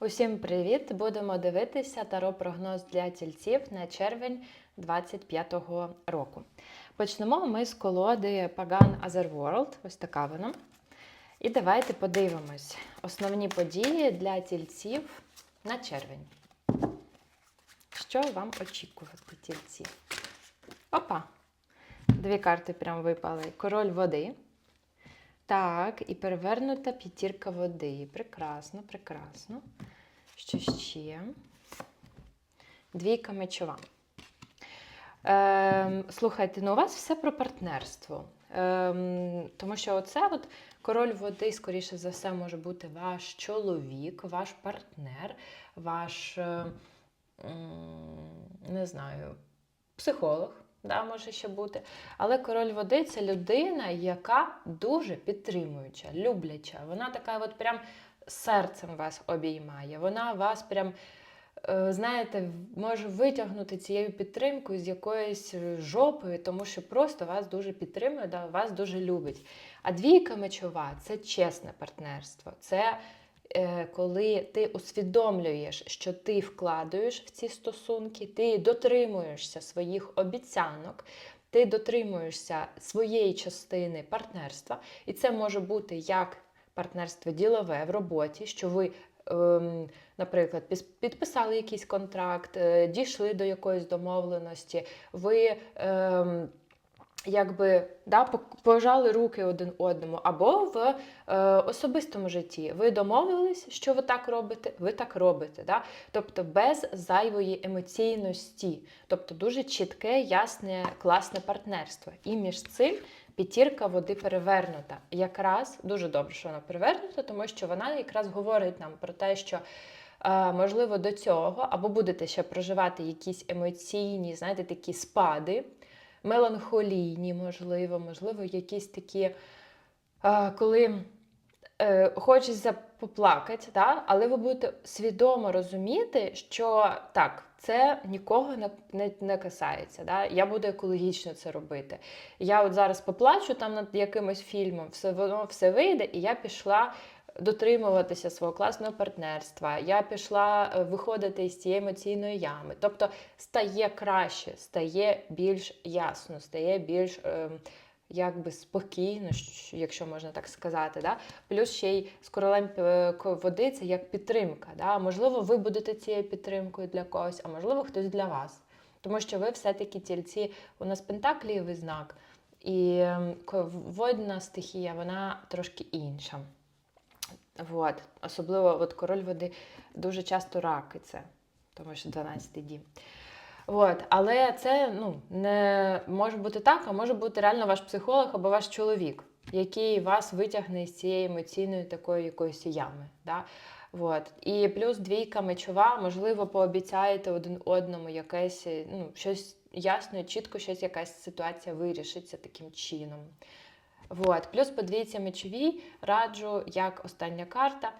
Усім привіт! Будемо дивитися таро-прогноз для тільців на червень 25-го року. Почнемо ми з колоди Pagan Otherworld, ось така вона. І давайте подивимось основні події для тільців на червень. Що вам очікувати, тільці? Опа! Дві карти прям випали. Король води. Так, і перевернута п'ятірка води. Прекрасно, прекрасно. Що ще? Двійка мечова. Ем, слухайте, ну у вас все про партнерство. Ем, тому що оце от король води, скоріше за все, може бути ваш чоловік, ваш партнер, ваш, е, не знаю, психолог. Да, може ще бути. Але король води це людина, яка дуже підтримуюча, любляча. Вона така, от прям серцем вас обіймає. Вона вас прям, е, знаєте, може витягнути цією підтримкою з якоїсь жопи, тому що просто вас дуже підтримує, да, вас дуже любить. А двійка мечова це чесне партнерство. Це е, коли ти усвідомлюєш, що ти вкладаєш в ці стосунки, ти дотримуєшся своїх обіцянок, ти дотримуєшся своєї частини партнерства, і це може бути як партнерство ділове в роботі, що ви, ем, наприклад, підписали якийсь контракт, е, дійшли до якоїсь домовленості, ви. Якби да, пожали руки один одному, або в е, особистому житті ви домовились, що ви так робите, ви так робите. Да? Тобто без зайвої емоційності, тобто дуже чітке, ясне, класне партнерство. І між цим п'ятірка води перевернута. Якраз дуже добре, що вона перевернута, тому що вона якраз говорить нам про те, що. е, Можливо, до цього, або будете ще проживати якісь емоційні, знаєте, такі спади, меланхолійні, можливо, можливо, якісь такі, коли е, хочеться поплакати, да? але ви будете свідомо розуміти, що так, це нікого не, не, не касається. Да? Я буду екологічно це робити. Я от зараз поплачу там над якимось фільмом, все воно все вийде, і я пішла. Дотримуватися свого класного партнерства, я пішла е, виходити з цієї емоційної ями. Тобто стає краще, стає більш ясно, стає більш ем, якби спокійно, якщо можна так сказати. Да? Плюс ще й з королем е, води це як підтримка. Да? Можливо, ви будете цією підтримкою для когось, а можливо, хтось для вас. Тому що ви все-таки тільці, у нас пентаклієвий знак, і ем, водна стихія, вона трошки інша. Вот. Особливо от король води дуже часто раки це, тому що 12 дім. От. Але це ну, не може бути так, а може бути реально ваш психолог або ваш чоловік, який вас витягне з цієї емоційної такої якоїсь ями. Да? От. І плюс двійка мечова, можливо, пообіцяєте один одному якесь ну, щось ясно чітко, щось якась ситуація вирішиться таким чином. Вот. Плюс по двійці мечовій раджу, як остання карта.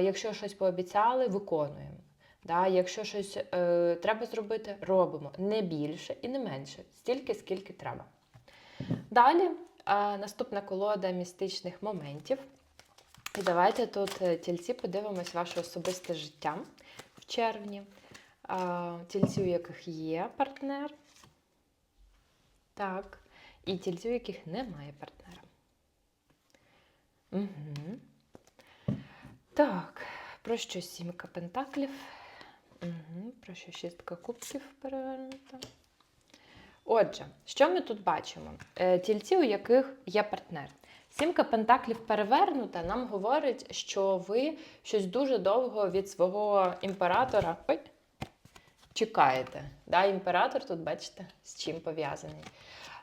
Якщо щось пообіцяли, виконуємо. Да? Якщо щось е, треба зробити, робимо. Не більше і не менше, стільки, скільки треба. Далі е, наступна колода містичних моментів. І давайте тут е, тільці подивимось ваше особисте життя в червні. Е, Тільці, у яких є партнер. Так. І тільці, у яких немає партнера. Угу. Так, про що сімка пентаклів? Угу. Про що шістка кубків перевернута. Отже, що ми тут бачимо? Е, Тільці, у яких є партнер. Сімка пентаклів перевернута нам говорить, що ви щось дуже довго від свого імператора чекаєте. Да, імператор тут, бачите, з чим пов'язаний.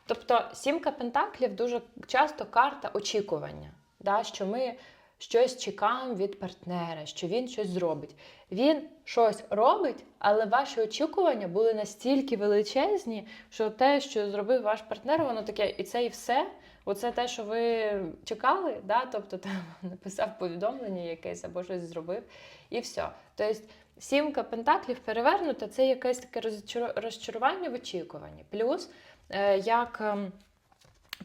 Тобто сімка пентаклів дуже часто карта очікування, да, що ми щось чекаємо від партнера, що він щось зробить. Він щось робить, але ваші очікування були настільки величезні, що те, що зробив ваш партнер, воно таке, і це і все. Оце те, що ви чекали, да? тобто там написав повідомлення якесь або щось зробив, і все. Тобто сімка пентаклів перевернута це якесь таке розчарування в очікуванні. Плюс, як ем,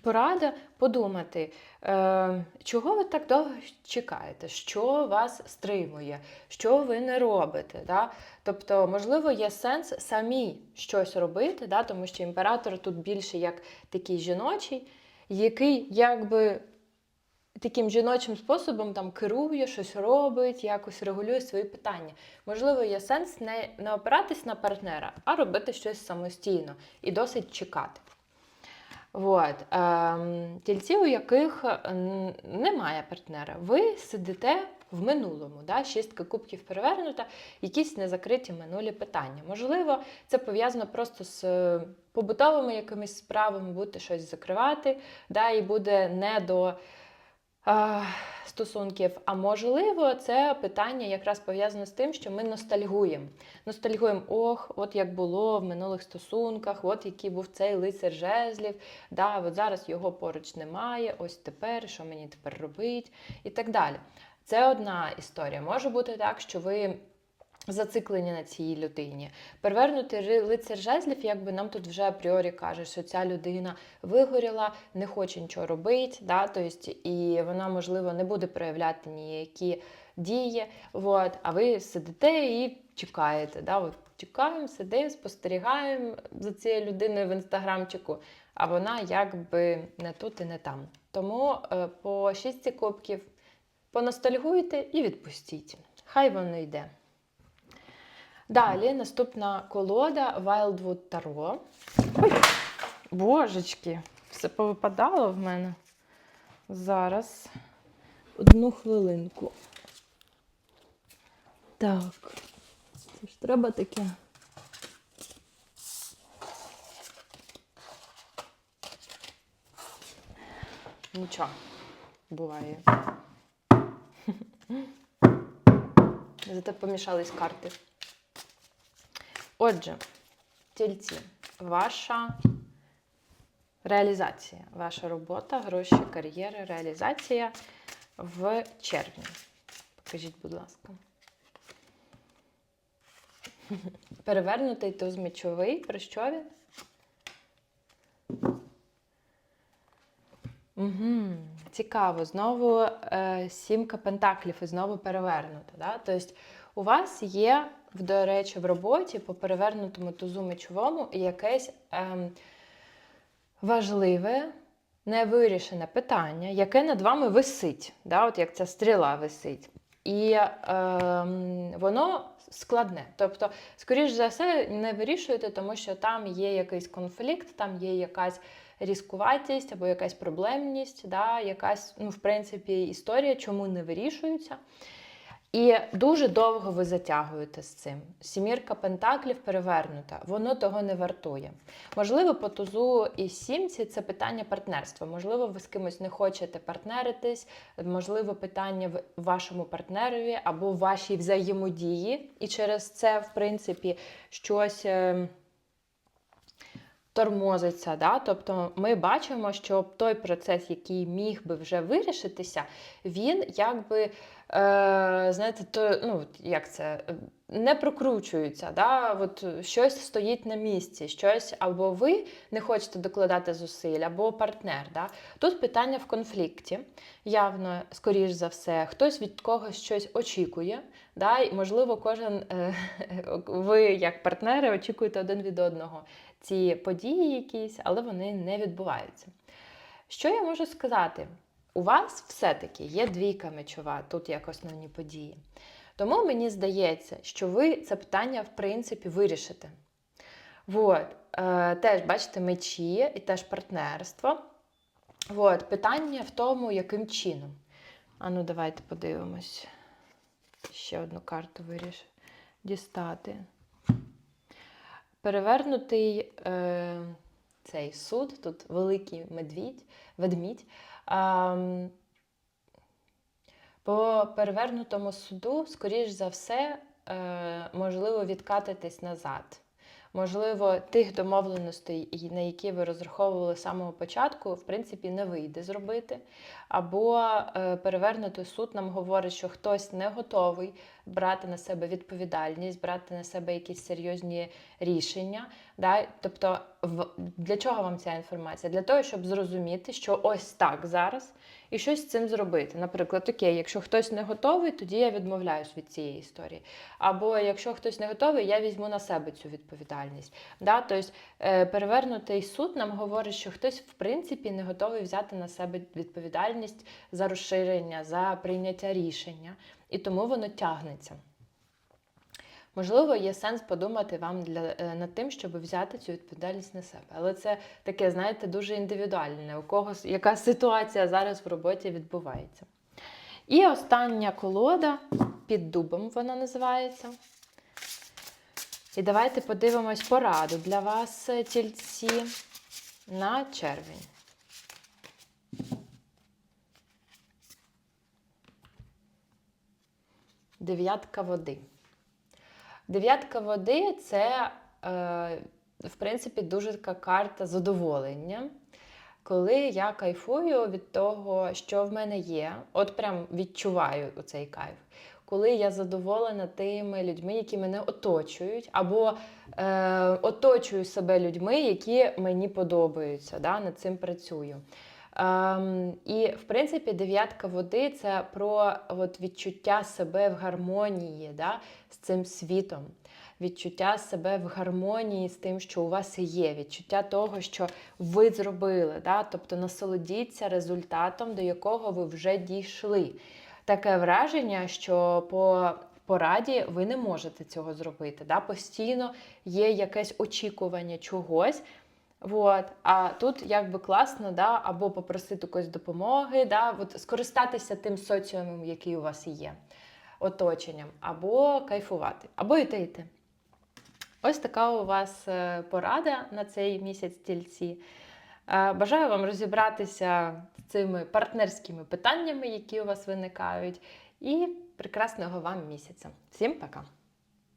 Порада подумати, е, чого ви так довго чекаєте, що вас стримує, що ви не робите. Да? Тобто, можливо, є сенс самі щось робити, да? тому що імператор тут більше як такий жіночий, який якби таким жіночим способом там керує, щось робить, якось регулює свої питання. Можливо, є сенс не, не опиратись на партнера, а робити щось самостійно і досить чекати. От. Ем, тільці, у яких немає партнера, ви сидите в минулому, да? шістка кубків перевернута, якісь незакриті минулі питання. Можливо, це пов'язано просто з е, побутовими якимись справами, будете щось закривати, да? і буде не до е, стосунків. А можливо, це питання якраз пов'язане з тим, що ми ностальгуємо. Ностальгуємо, ох, от як було в минулих стосунках, от який був цей лицар жезлів, да, от зараз його поруч немає, ось тепер, що мені тепер робить, і так далі. Це одна історія. Може бути так, що ви зациклені на цій людині. Перевернути лицар жезлів, якби нам тут вже апріорі каже, що ця людина вигоріла, не хоче нічого робити, да, тобто, і вона, можливо, не буде проявляти ніякі дії. От, а ви сидите і чекаєте. Да, от, чекаємо, сидимо, спостерігаємо за цією людиною в інстаграмчику, а вона якби не тут і не там. Тому е, по шістці кубків поностальгуйте і відпустіть. Хай воно йде. Далі наступна колода Wildwood Tarot. Божечки, все повипадало в мене. Зараз. Одну хвилинку. Так. Це ж треба таке. Нічого, буває. Зате помішались карти. Отже, тільці, ваша реалізація, ваша робота, гроші, кар'єра, реалізація в червні. Покажіть, будь ласка. Перевернутий туз мечовий. Про що він? Угу. Цікаво. Знову е, сімка пентаклів і знову перевернута. Да? Тобто у вас є, до речі, в роботі по перевернутому тузу мечовому якесь ем, важливе, невирішене питання, яке над вами висить, да? От як ця стріла висить. І ем, воно складне. Тобто, скоріш за все, не вирішуєте, тому що там є якийсь конфлікт, там є якась різкуватість або якась проблемність, да? якась, ну, в принципі, історія, чому не вирішується. І дуже довго ви затягуєте з цим. Сімірка пентаклів перевернута, воно того не вартує. Можливо, по тузу і сімці це питання партнерства. Можливо, ви з кимось не хочете партнеритись, можливо, питання в вашому партнерові або вашій взаємодії. І через це, в принципі, щось. Тормозиться, да? тобто ми бачимо, що той процес, який міг би вже вирішитися, він якби, е, знаєте, то, ну, як це, не прокручується. Да? От щось стоїть на місці, щось або ви не хочете докладати зусиль, або партнер. Да? Тут питання в конфлікті. Явно, скоріш за все, хтось від когось щось очікує. Да? І, можливо, кожен е, ви, як партнери, очікуєте один від одного ці події якісь, але вони не відбуваються. Що я можу сказати? У вас все-таки є двійка мечова, тут як основні події. Тому мені здається, що ви це питання, в принципі, вирішите. Вот. Е, теж, бачите, мечі і теж партнерство. Вот. Питання в тому, яким чином. А ну, давайте подивимось. Ще одну карту виріш дістати. Перевернутий е, цей суд, тут великий медвідь, ведмідь. А, по перевернутому суду, скоріш за все, е, можливо відкатитись назад. Можливо, тих домовленостей, на які ви розраховували з самого початку, в принципі, не вийде зробити. Або е, перевернутий суд нам говорить, що хтось не готовий брати на себе відповідальність, брати на себе якісь серйозні рішення. Да? Тобто, для чого вам ця інформація? Для того, щоб зрозуміти, що ось так зараз, і щось з цим зробити. Наприклад, окей, якщо хтось не готовий, тоді я відмовляюсь від цієї історії. Або якщо хтось не готовий, я візьму на себе цю відповідальність. Да? Тобто, е, перевернутий суд нам говорить, що хтось в принципі не готовий взяти на себе відповідальність за розширення, за прийняття рішення, і тому воно тягнеться. Можливо, є сенс подумати вам для, е, над тим, щоб взяти цю відповідальність на себе. Але це таке, знаєте, дуже індивідуальне, у кого яка ситуація зараз в роботі відбувається. І остання колода під дубом вона називається. І давайте подивимось пораду для вас, е, тільці, на червень. Дев'ятка води. Дев'ятка води це, е, в принципі, дуже така карта задоволення. Коли я кайфую від того, що в мене є, от прям відчуваю цей кайф. Коли я задоволена тими людьми, які мене оточують, або е, оточую себе людьми, які мені подобаються, да, над цим працюю. Ем, і, в принципі, дев'ятка води це про от, відчуття себе в гармонії да, з цим світом, відчуття себе в гармонії з тим, що у вас є, відчуття того, що ви зробили. Да? Тобто насолодіться результатом, до якого ви вже дійшли. Таке враження, що по пораді ви не можете цього зробити. Да? Постійно є якесь очікування чогось. Вот. А тут якби класно, да, або попросити якоїсь допомоги, да, от скористатися тим соціумом, який у вас є, оточенням, або кайфувати, або і те, і те. Ось така у вас е, порада на цей місяць тільці. Е, Бажаю вам розібратися з цими партнерськими питаннями, які у вас виникають, і прекрасного вам місяця. Всім пока!